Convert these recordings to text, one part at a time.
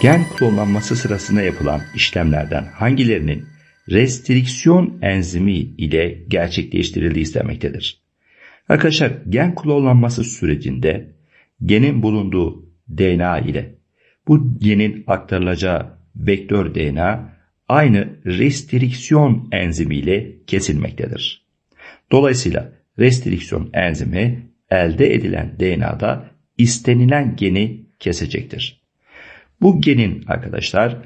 Gen klonlanması sırasında yapılan işlemlerden hangilerinin restriksiyon enzimi ile gerçekleştirildiği istenmektedir? Arkadaşlar gen klonlanması sürecinde genin bulunduğu DNA ile bu genin aktarılacağı vektör DNA aynı restriksiyon enzimi ile kesilmektedir. Dolayısıyla restriksiyon enzimi elde edilen DNA'da istenilen geni kesecektir. Bu genin arkadaşlar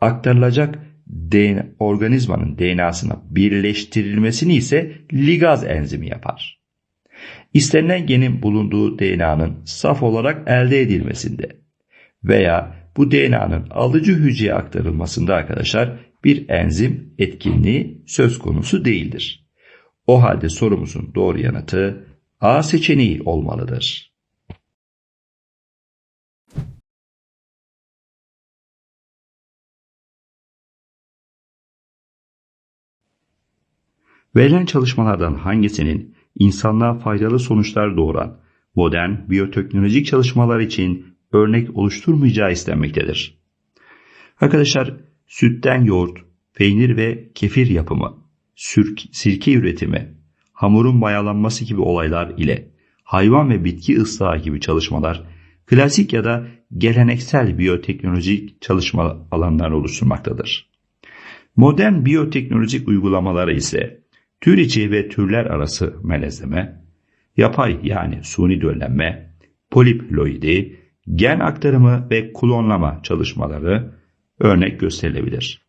aktarılacak DNA, organizmanın DNA'sına birleştirilmesini ise ligaz enzimi yapar. İstenilen genin bulunduğu DNA'nın saf olarak elde edilmesinde veya bu DNA'nın alıcı hücreye aktarılmasında arkadaşlar bir enzim etkinliği söz konusu değildir. O halde sorumuzun doğru yanıtı A seçeneği olmalıdır. Verilen çalışmalardan hangisinin insanlığa faydalı sonuçlar doğuran modern biyoteknolojik çalışmalar için örnek oluşturmayacağı istenmektedir. Arkadaşlar sütten yoğurt, peynir ve kefir yapımı, sirke üretimi, hamurun mayalanması gibi olaylar ile hayvan ve bitki ıslahı gibi çalışmalar klasik ya da geleneksel biyoteknolojik çalışma alanları oluşturmaktadır. Modern biyoteknolojik uygulamaları ise tür içi ve türler arası melezleme, yapay yani suni döllenme, poliploidi, gen aktarımı ve klonlama çalışmaları örnek gösterilebilir.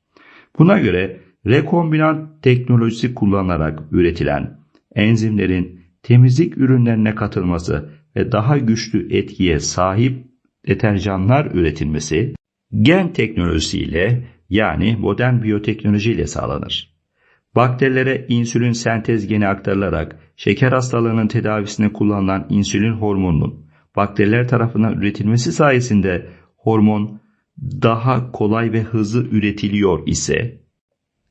Buna göre rekombinant teknolojisi kullanılarak üretilen enzimlerin temizlik ürünlerine katılması ve daha güçlü etkiye sahip deterjanlar üretilmesi gen teknolojisiyle yani modern biyoteknoloji ile sağlanır. Bakterilere insülin sentez geni aktarılarak şeker hastalığının tedavisine kullanılan insülin hormonunun bakteriler tarafından üretilmesi sayesinde hormon daha kolay ve hızlı üretiliyor ise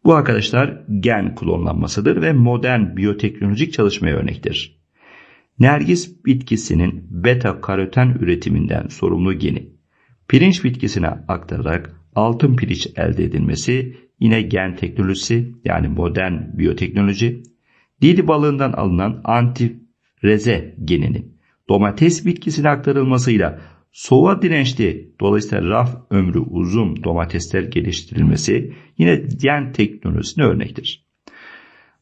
bu arkadaşlar gen klonlanmasıdır ve modern biyoteknolojik çalışmaya örnektir. Nergis bitkisinin beta karoten üretiminden sorumlu geni pirinç bitkisine aktararak altın pirinç elde edilmesi yine gen teknolojisi yani modern biyoteknoloji. Dili balığından alınan antifreze geninin domates bitkisine aktarılmasıyla soğuğa dirençli dolayısıyla raf ömrü uzun domatesler geliştirilmesi yine gen teknolojisine örnektir.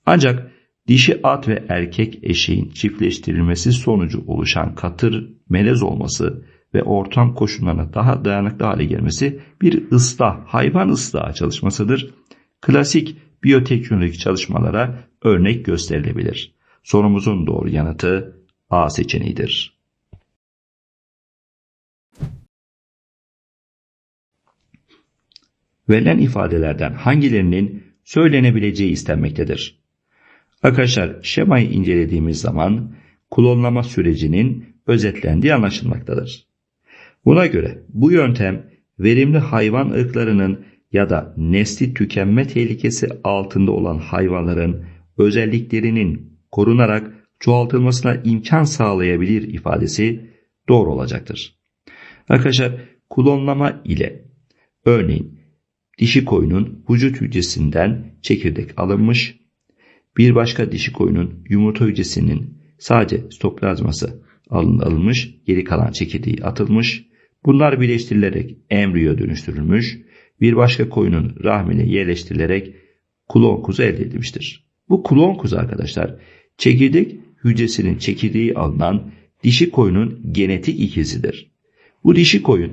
Ancak dişi at ve erkek eşeğin çiftleştirilmesi sonucu oluşan katır melez olması ve ortam koşullarına daha dayanıklı hale gelmesi bir ıslah, hayvan ıslahı çalışmasıdır. Klasik biyoteknolojik çalışmalara örnek gösterilebilir. Sorumuzun doğru yanıtı A seçeneğidir. Verilen ifadelerden hangilerinin söylenebileceği istenmektedir? Arkadaşlar şemayı incelediğimiz zaman klonlama sürecinin özetlendiği anlaşılmaktadır. Buna göre bu yöntem verimli hayvan ırklarının ya da nesli tükenme tehlikesi altında olan hayvanların özelliklerinin korunarak çoğaltılmasına imkan sağlayabilir ifadesi doğru olacaktır. Arkadaşlar klonlama ile örneğin dişi koyunun vücut hücresinden çekirdek alınmış, bir başka dişi koyunun yumurta hücresinin sadece stoplazması alınmış, geri kalan çekirdeği atılmış, bunlar birleştirilerek embriyo dönüştürülmüş, bir başka koyunun rahmine yerleştirilerek klon kuzu elde edilmiştir. Bu klon kuzu arkadaşlar çekirdek hücresinin çekirdeği alınan dişi koyunun genetik ikizidir. Bu dişi koyun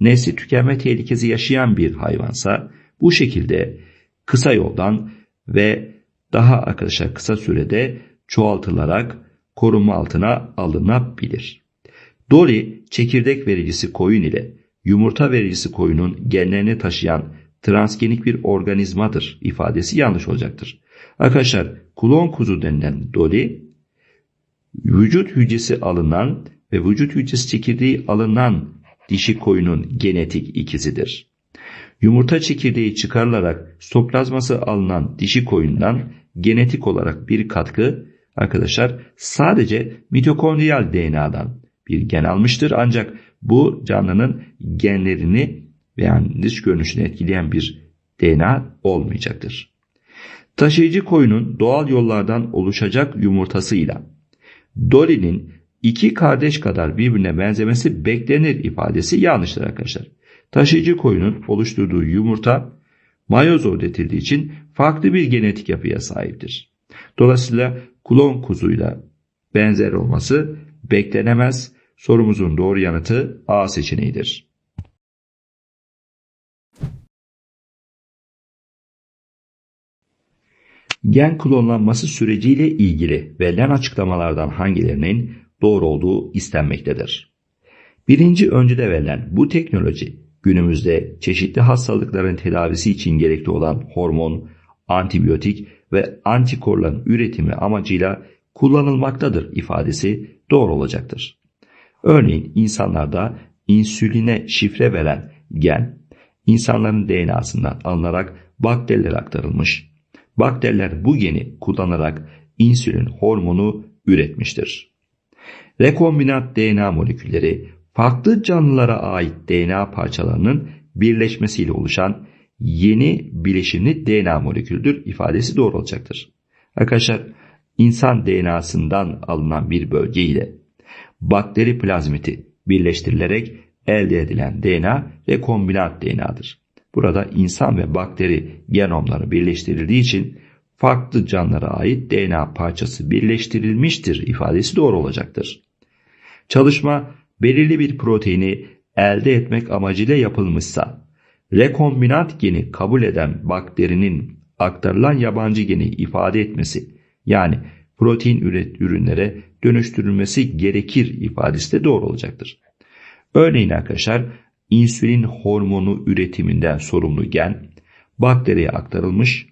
nesli tükenme tehlikesi yaşayan bir hayvansa bu şekilde kısa yoldan ve daha arkadaşlar kısa sürede çoğaltılarak korunma altına alınabilir. Dolly çekirdek vericisi koyun ile yumurta vericisi koyunun genlerini taşıyan transgenik bir organizmadır ifadesi yanlış olacaktır. Arkadaşlar klon kuzu denilen Dolly vücut hücresi alınan ve vücut hücresi çekirdeği alınan dişi koyunun genetik ikizidir. Yumurta çekirdeği çıkarılarak stoplazması alınan dişi koyundan genetik olarak bir katkı arkadaşlar sadece mitokondriyal DNA'dan bir gen almıştır. Ancak bu canlının genlerini veya dış görünüşünü etkileyen bir DNA olmayacaktır. Taşıyıcı koyunun doğal yollardan oluşacak yumurtasıyla Dolly'nin iki kardeş kadar birbirine benzemesi beklenir ifadesi yanlıştır arkadaşlar. Taşıyıcı koyunun oluşturduğu yumurta mayoz üretildiği için farklı bir genetik yapıya sahiptir. Dolayısıyla klon kuzuyla benzer olması beklenemez. Sorumuzun doğru yanıtı A seçeneğidir. Gen klonlanması süreciyle ilgili verilen açıklamalardan hangilerinin doğru olduğu istenmektedir. Birinci öncede verilen bu teknoloji günümüzde çeşitli hastalıkların tedavisi için gerekli olan hormon, antibiyotik ve antikorların üretimi amacıyla kullanılmaktadır ifadesi doğru olacaktır. Örneğin insanlarda insüline şifre veren gen, insanların DNA'sından alınarak bakterilere aktarılmış. Bakteriler bu geni kullanarak insülin hormonu üretmiştir. Rekombinant DNA molekülleri farklı canlılara ait DNA parçalarının birleşmesiyle oluşan yeni bileşimli DNA moleküldür ifadesi doğru olacaktır. Arkadaşlar insan DNA'sından alınan bir bölge ile bakteri plazmiti birleştirilerek elde edilen DNA rekombinant DNA'dır. Burada insan ve bakteri genomları birleştirildiği için farklı canlılara ait DNA parçası birleştirilmiştir ifadesi doğru olacaktır. Çalışma belirli bir proteini elde etmek amacıyla yapılmışsa, rekombinant geni kabul eden bakterinin aktarılan yabancı geni ifade etmesi yani protein üret ürünlere dönüştürülmesi gerekir ifadesi de doğru olacaktır. Örneğin arkadaşlar insülin hormonu üretiminden sorumlu gen bakteriye aktarılmış.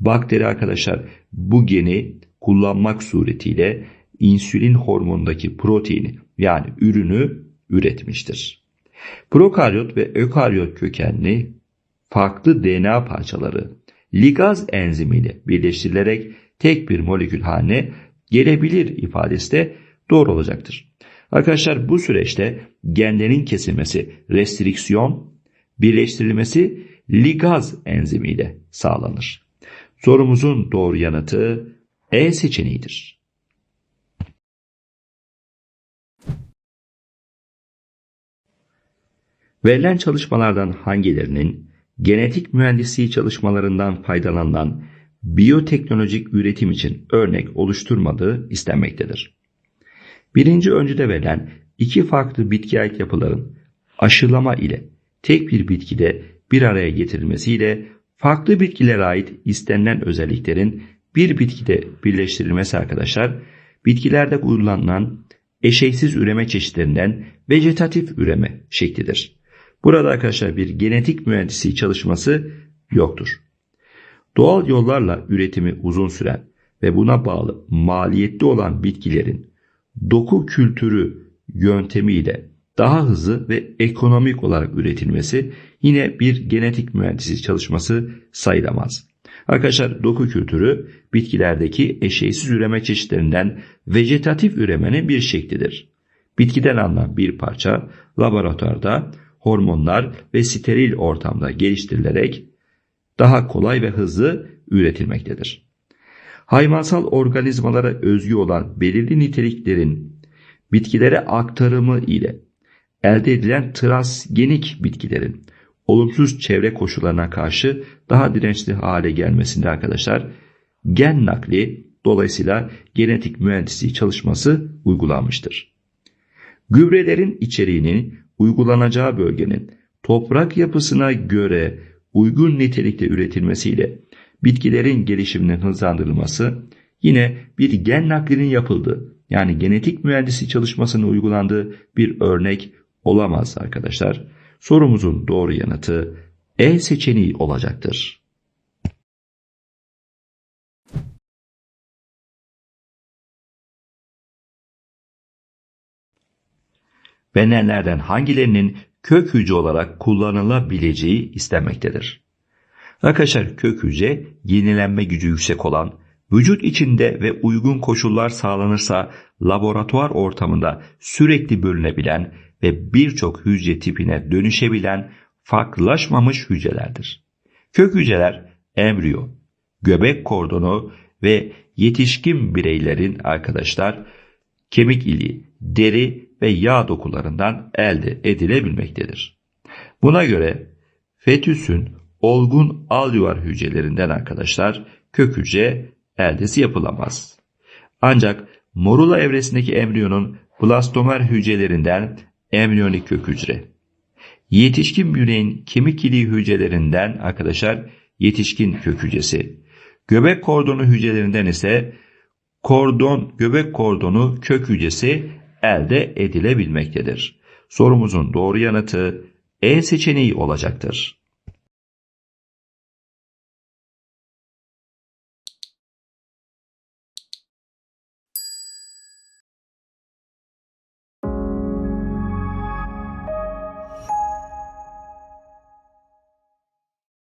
Bakteri arkadaşlar bu geni kullanmak suretiyle insülin hormonundaki proteini yani ürünü üretmiştir. Prokaryot ve ökaryot kökenli farklı DNA parçaları ligaz enzimiyle birleştirilerek tek bir molekül haline gelebilir ifadesi de doğru olacaktır. Arkadaşlar bu süreçte genlerin kesilmesi restriksiyon, birleştirilmesi ligaz enzimiyle sağlanır. Sorumuzun doğru yanıtı E seçeneğidir. Verilen çalışmalardan hangilerinin genetik mühendisliği çalışmalarından faydalanılan biyoteknolojik üretim için örnek oluşturmadığı istenmektedir. Birinci öncüde verilen iki farklı bitki ait yapıların aşılama ile tek bir bitkide bir araya getirilmesiyle farklı bitkilere ait istenilen özelliklerin bir bitkide birleştirilmesi arkadaşlar, bitkilerde kullanılan eşeysiz üreme çeşitlerinden vejetatif üreme şeklidir. Burada arkadaşlar bir genetik mühendisliği çalışması yoktur. Doğal yollarla üretimi uzun süren ve buna bağlı maliyetli olan bitkilerin doku kültürü yöntemiyle daha hızlı ve ekonomik olarak üretilmesi yine bir genetik mühendisliği çalışması sayılamaz. Arkadaşlar doku kültürü bitkilerdeki eşeğsiz üreme çeşitlerinden vejetatif üremenin bir şeklidir. Bitkiden alınan bir parça laboratuvarda hormonlar ve steril ortamda geliştirilerek daha kolay ve hızlı üretilmektedir. Hayvansal organizmalara özgü olan belirli niteliklerin bitkilere aktarımı ile elde edilen transgenik bitkilerin olumsuz çevre koşullarına karşı daha dirençli hale gelmesinde arkadaşlar gen nakli dolayısıyla genetik mühendisliği çalışması uygulanmıştır. Gübrelerin içeriğinin uygulanacağı bölgenin toprak yapısına göre uygun nitelikte üretilmesiyle bitkilerin gelişiminin hızlandırılması yine bir gen naklinin yapıldığı yani genetik mühendisi çalışmasının uygulandığı bir örnek olamaz arkadaşlar. Sorumuzun doğru yanıtı E seçeneği olacaktır. Verilenlerden hangilerinin kök hücre olarak kullanılabileceği istenmektedir. Arkadaşlar kök hücre yenilenme gücü yüksek olan, vücut içinde ve uygun koşullar sağlanırsa laboratuvar ortamında sürekli bölünebilen ve birçok hücre tipine dönüşebilen farklılaşmamış hücrelerdir. Kök hücreler embriyo, göbek kordonu ve yetişkin bireylerin arkadaşlar kemik iliği, deri ve yağ dokularından elde edilebilmektedir. Buna göre fetüsün olgun alüvar hücrelerinden arkadaşlar kök hücre eldesi yapılamaz. Ancak morula evresindeki embriyonun blastomer hücrelerinden embriyonik kök hücre. Yetişkin bireyin kemik iliği hücrelerinden arkadaşlar yetişkin kök hücresi. Göbek kordonu hücrelerinden ise kordon göbek kordonu kök hücresi elde edilebilmektedir. Sorumuzun doğru yanıtı E seçeneği olacaktır.